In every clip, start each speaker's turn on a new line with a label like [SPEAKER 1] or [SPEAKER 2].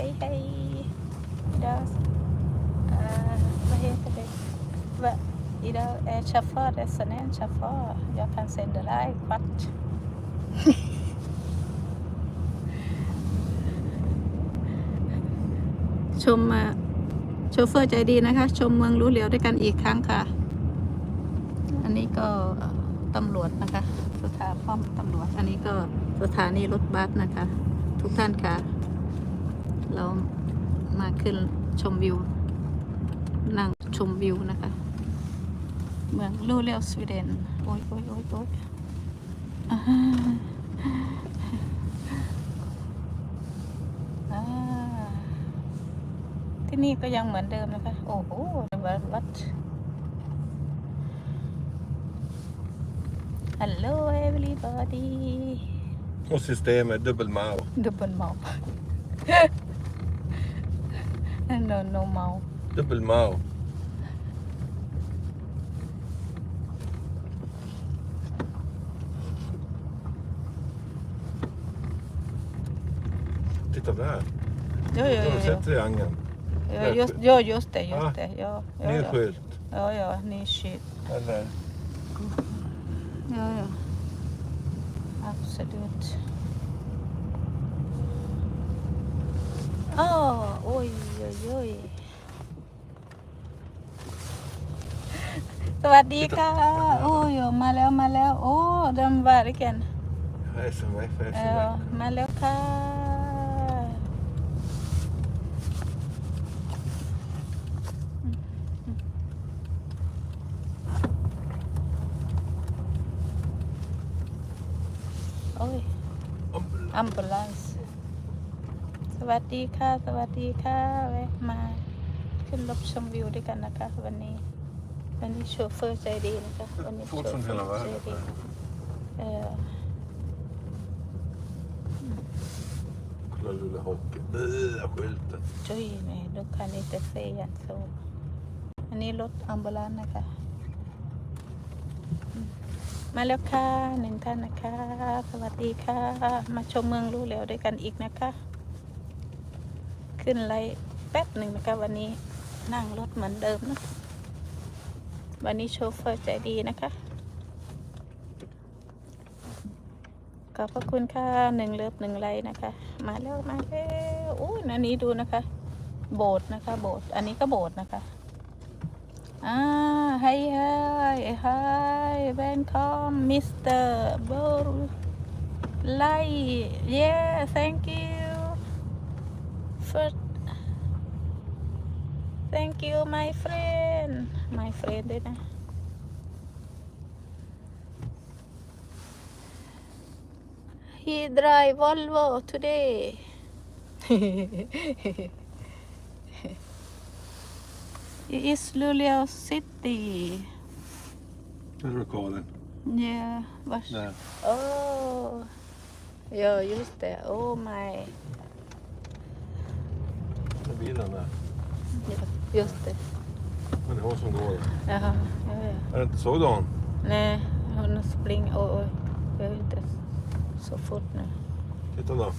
[SPEAKER 1] hej hej. Idag, uh, vad heter det? Va, idag är chaufförresan en chaufför. Jag kan sända dig kvart. ชมอะโชเฟอร์ใจดีนะคะ ชมเมืองรู้เหลียวด้วยกันอีกครั้งค่ะ อันนี้ก็ตำรวจนะคะ สถานป้อมตำรวจ อันนี้ก็สถานีรถบัสนะคะ ทุกท่านค่ะ เรามาขึ้นชมวิว นั่งชมวิวนะคะ เมืองลูเลียวสวีเดน โอ้ยโอ้ยโอ้ยโอ้ยอ่าอ่าที่นี่ก็ยังเหมือนเดิมนะคะ โอ้โหวัดวัด Hello everybody
[SPEAKER 2] Och systemet dubbel mau.
[SPEAKER 1] ดูบนเมา no, no Mao.
[SPEAKER 2] Dubbel Mao. Titta där.
[SPEAKER 1] Ja, ja,
[SPEAKER 2] ja.
[SPEAKER 1] Har
[SPEAKER 2] du sett triangeln?
[SPEAKER 1] Ja, just, ja, just det. Just
[SPEAKER 2] ah,
[SPEAKER 1] det. Ja, ja,
[SPEAKER 2] ny
[SPEAKER 1] ja.
[SPEAKER 2] skylt.
[SPEAKER 1] Ja, ja, ny skylt.
[SPEAKER 2] Eller?
[SPEAKER 1] Ja, ja. Absolut. Oh. Ah, oj, oj, oj. สวัสดีค่ะ โอ้ยมาแล้วมาแล้ว โอ้ดำบาริกัน
[SPEAKER 2] SMF,
[SPEAKER 1] เออ
[SPEAKER 2] SMF.
[SPEAKER 1] มาแล้วค่ะ โอ้ย
[SPEAKER 2] Ambulans.
[SPEAKER 1] อัมบูลันส์ส วัสดีค่ะ สวัสดีค่ะแวะมา ขึ้นรถชมวิวด้วยกันนะคะ วันนี้ วันนี้โชเฟอร์ใจดีนะคะวันนี้โช
[SPEAKER 2] Folk
[SPEAKER 1] เฟอ
[SPEAKER 2] från
[SPEAKER 1] ร์
[SPEAKER 2] hela
[SPEAKER 1] ใจ
[SPEAKER 2] världen.
[SPEAKER 1] ดีเออ
[SPEAKER 2] Kolla Luleå Hockey. Bäh, skylten.
[SPEAKER 1] จุ้ยแม่ลูกค้านี่จะเซยันโซอันนี้รถอัมบูลันนะคะอืมมาแล้วค่ะหนึ่งท่านนะคะ สวัสดีค่ะ มาชมเมืองรู้แล้วด้วยกันอีกนะคะ ขึ้นไลฟ์แป๊บหนึ่งนะคะวันนี้นั่งรถเหมือนเดิมนะวันนี้โชเฟอร์ใจดีนะคะ ขอบพระคุณค่ะหนึ่งเลิฟหนึ่งไลค์นะคะ มาแล้วมาแล้วอุ้ยอันนี้ดูนะคะ โบสถ์นะคะ โบสถ์อันนี้ก็โบสถ์นะคะอ่าไฮไฮไฮเวนคอมมิสเตอร์โบไลเย้ thank you for Thank you, my friend. My friend din. Ah. He drive Volvo today. it is Luleå City.
[SPEAKER 2] Is recording.
[SPEAKER 1] Yeah. Vars...
[SPEAKER 2] There.
[SPEAKER 1] Oh. Yeah. just det. Oh my.
[SPEAKER 2] The är bilen där.
[SPEAKER 1] Yeah. Just det.
[SPEAKER 2] Men det är hon som går.
[SPEAKER 1] Jaha, ja, ja.
[SPEAKER 2] Är det inte så Dan?
[SPEAKER 1] Nej, hon springer. Oj, oj. Jag är inte så fort nu.
[SPEAKER 2] Titta då.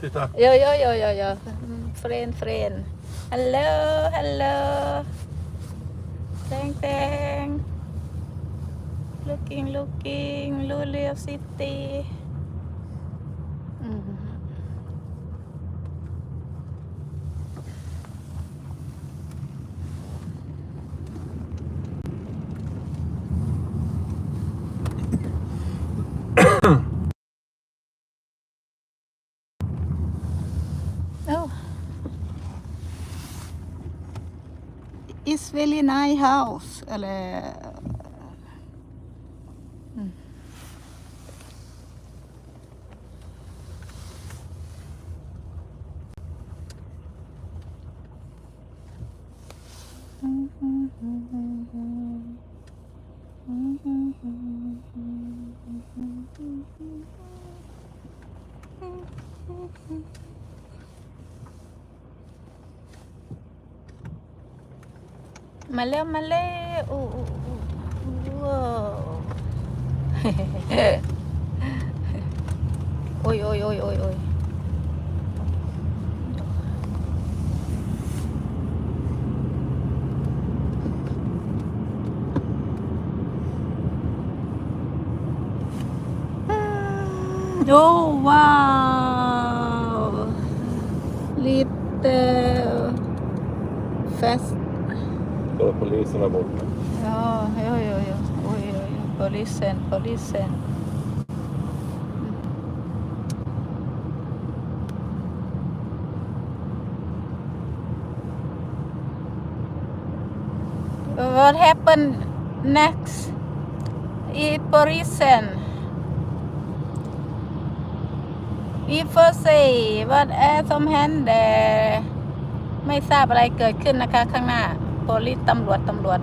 [SPEAKER 2] Titta.
[SPEAKER 1] Ja, ja, ja, ja, ja. Mm, Friend, friend. Hello, hello. Thank, thank. Looking, looking. Luleå city. Really nice house. Eller... มาเร็วมาเร็วอู้อู้ว้าวโอ้ยโอ้ยโอ้ยโอ้ยโอ้ย Oh wow! Little fast.
[SPEAKER 2] Kolla polisen där borta.
[SPEAKER 1] Ja, jo, jo, jo. Oj, oj, oj. Polisen, polisen. What happened next? I polisen. We first say what แอ some hand there ไม่ทราบอะไรเกิดขึ้นนะคะข้างหน้า โพลิสตำรวจตำรวจ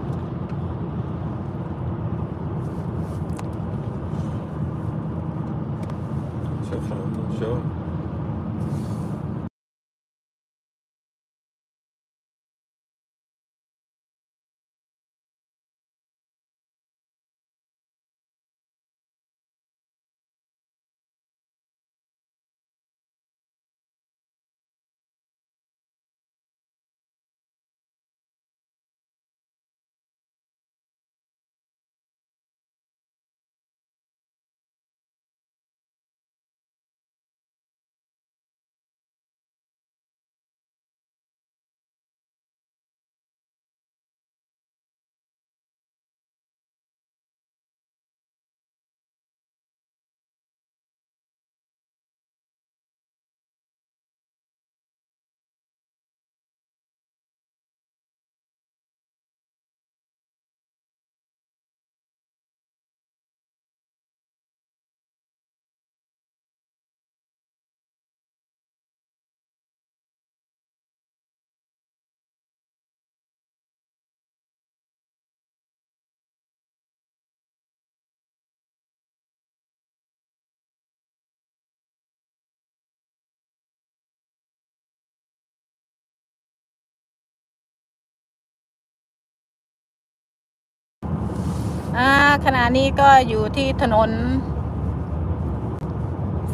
[SPEAKER 1] ขณะนี้ก็อยู่ที่ถนน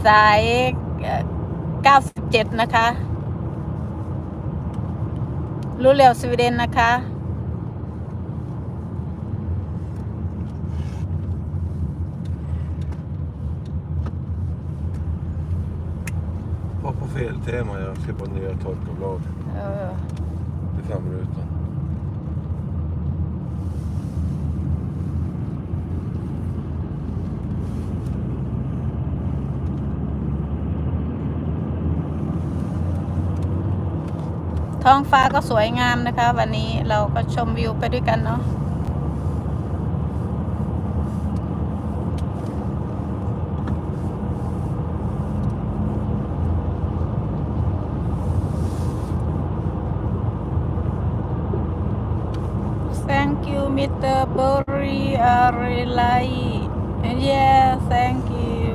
[SPEAKER 1] สายเอ่อ97 นะคะ รู้เร็วสวีเดนนะคะ
[SPEAKER 2] Var på fel tema, jag ska bara nya torkarblad
[SPEAKER 1] เออ
[SPEAKER 2] i framrutan.
[SPEAKER 1] ท้องฟ้าก็สวยงามนะคะ วันนี้เราก็ชมวิวไปด้วยกันเนาะ Thank you Mr. Burry Arelai Yeah thank you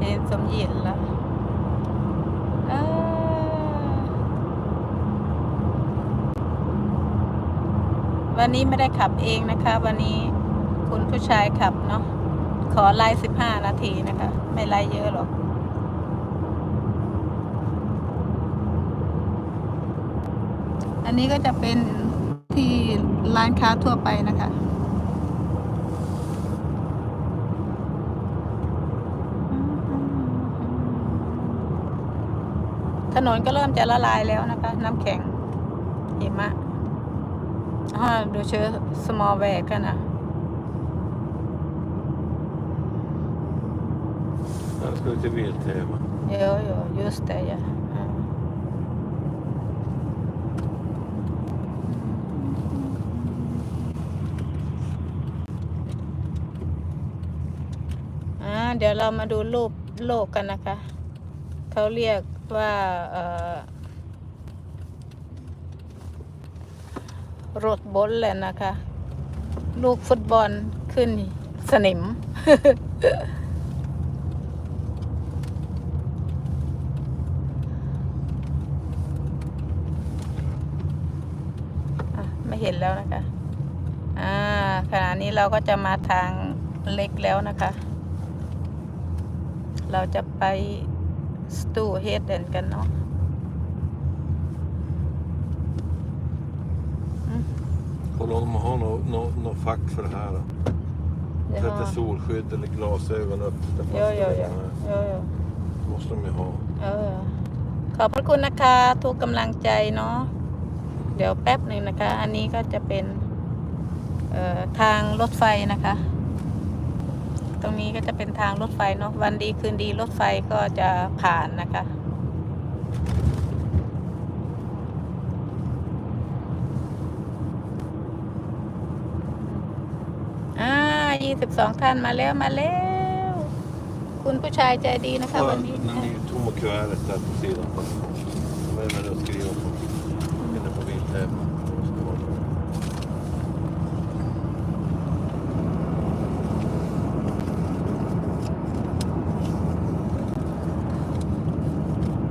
[SPEAKER 1] เห็นสมยินละอ่า วันนี้ไม่ได้ขับเองนะคะ วันนี้คุณผู้ชายขับเนาะขอไล่สิบห้านาทีนะคะ ไม่ไล่เยอะหรอกอันนี้ก็จะเป็นที่ร้านค้าทั่วไปนะคะถนนก็เริ่มจะละลายแล้วนะคะ น้ำแข็งหิมะ อ่าดูเชื้อ small w a g กันนะ
[SPEAKER 2] Jag ska till Biltema.
[SPEAKER 1] เยอะอยู่ just det ja อ่าอ่าเดี๋ยวเรามาดูรูปโลกกันนะคะ เขาเรียกว่าเอ่อ รถบอลเลยนะคะ ลูกฟุตบอลขึ้นสนิม ไม่เห็นแล้วนะคะ อ่าขณะนี้เราก็จะมาทางเล็กแล้วนะคะ เราจะไปสตูเฮดเดนกันเนาะ
[SPEAKER 2] Kolla om de har något nå, nå fack för det här. Då. Sätter
[SPEAKER 1] Jaha.
[SPEAKER 2] solskydd eller glasögon upp. där fast
[SPEAKER 1] Jo, jo, jo.
[SPEAKER 2] ögonen.
[SPEAKER 1] jo, jo
[SPEAKER 2] Det måste de ju ha.
[SPEAKER 1] เออขอบพระคุณนะคะทุกกำลังใจเนาะ เดี๋ยวแป๊บหนึ่งนะคะ อันนี้ก็จะเป็นเอ่อทางรถไฟนะคะ ตรงนี้ก็จะเป็นทางรถไฟเนาะ วันดีคืนดีรถไฟก็จะผ่านนะคะ อ่า ยี่สิบสองท่านมาแล้วมาแล้ว คุณผู้ชายใจดีนะคะ วันนี้
[SPEAKER 2] Den är ju tom och kuvertet där på sidan. Vad är det att skriva på? Inne på bildtävlan. Mm.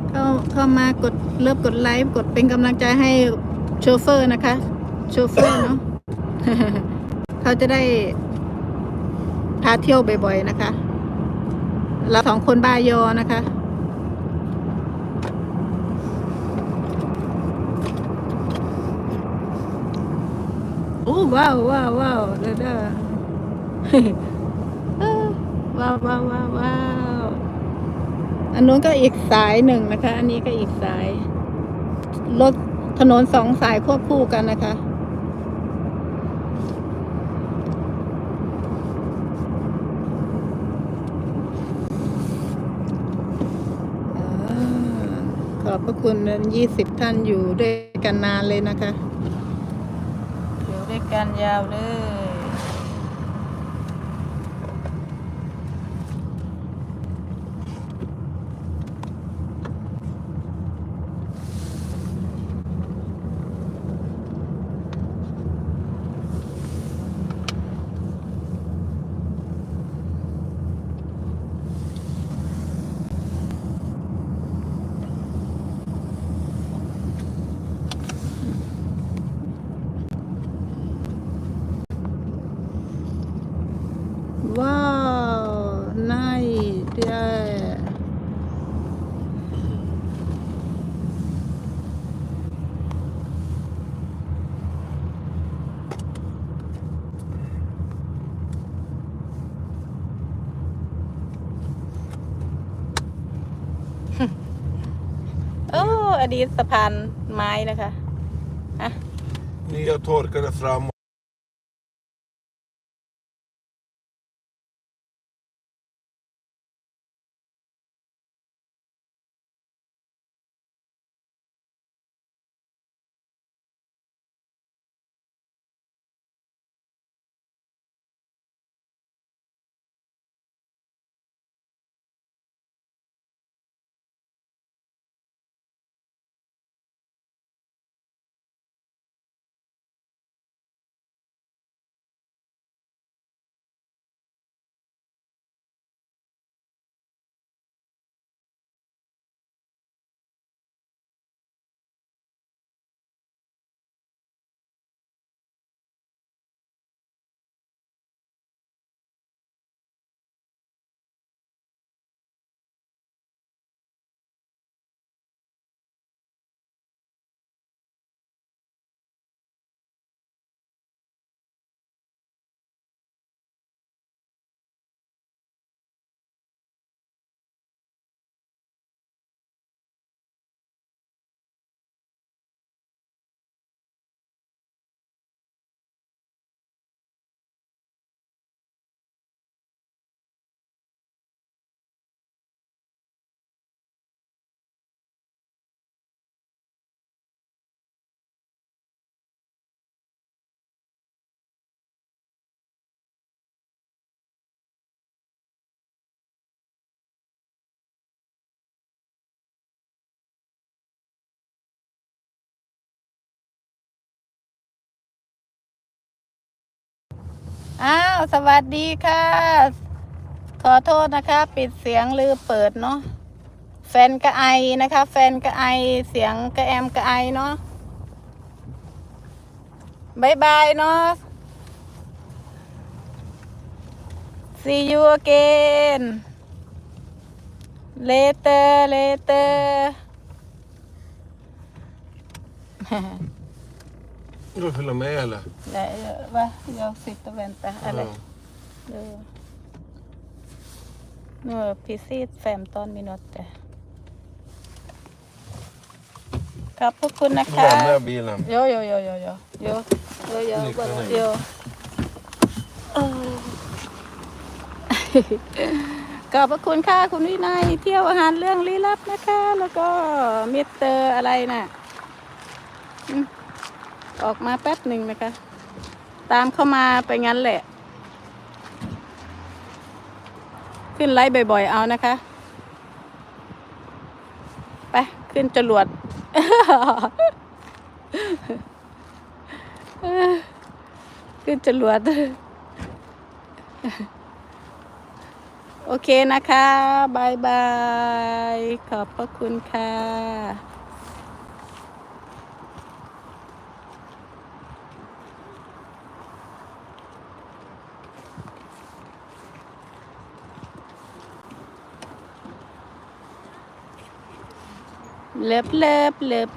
[SPEAKER 1] เข้าเข้ามากดเลิฟกดไลค์กดเป็นกำลังใจให้โชเฟอร์นะคะ โชเฟอร์เนาะ เขาจะได้ พาเที่ยวบ่อยๆนะคะ เราสองคนบายอนะคะโอ้ว้าวว้าวว้าวเด้อเด้อว้าวว้าวว้าวว้าวอันนู้นก็อีกสายหนึ่งนะคะ อันนี้ก็อีกสายรถถนนสองสายควบคู่กันนะคะ อ่าข อบพระคุณยี่สิบท่านอยู่ด้วยกันนานเลยนะคะ อยู่ด้วยกันยาวเลย ว้าวนายเดีย โอ้อดีตสะพานไม้นะคะ
[SPEAKER 2] Nya torkade fram.
[SPEAKER 1] อ้าวสวัสดีค่ะ ขอโทษนะคะ ปิดเสียงลือเปิดเนาะแฟนกระไอนะคะ แฟนกระไอเสียงกระแอมกระไอเนาะบายบายเนาะ see you again later later
[SPEAKER 2] Du vill följa med eller?
[SPEAKER 1] Nej, va? Jag sitter och väntar. Eller?
[SPEAKER 2] Ja.
[SPEAKER 1] เออเนอพิซีดแฟมตอนมินอตแต่ขอบพระคุณนะคะ
[SPEAKER 2] Den där bilen.
[SPEAKER 1] โยโยโยโยโยโยโยโย
[SPEAKER 2] นี่คืออะไร
[SPEAKER 1] โยเออ ขอบพระคุณค่ะคุณวินัยเที่ยวอาหารเรื่องลี้ลับนะคะ แล้วก็มิสเตอร์อะไรน่ะอืม ออกมาแป๊บหนึ่งนะคะ ตามเข้ามาไปงั้นแหละ ขึ้นไลฟ์บ่อยๆเอานะคะ ไป ขึ้นจรวดขึ้นจรวด โอเคนะคะบายบาย ขอบพระคุณค่ะ เลิฟเลิฟเลิฟ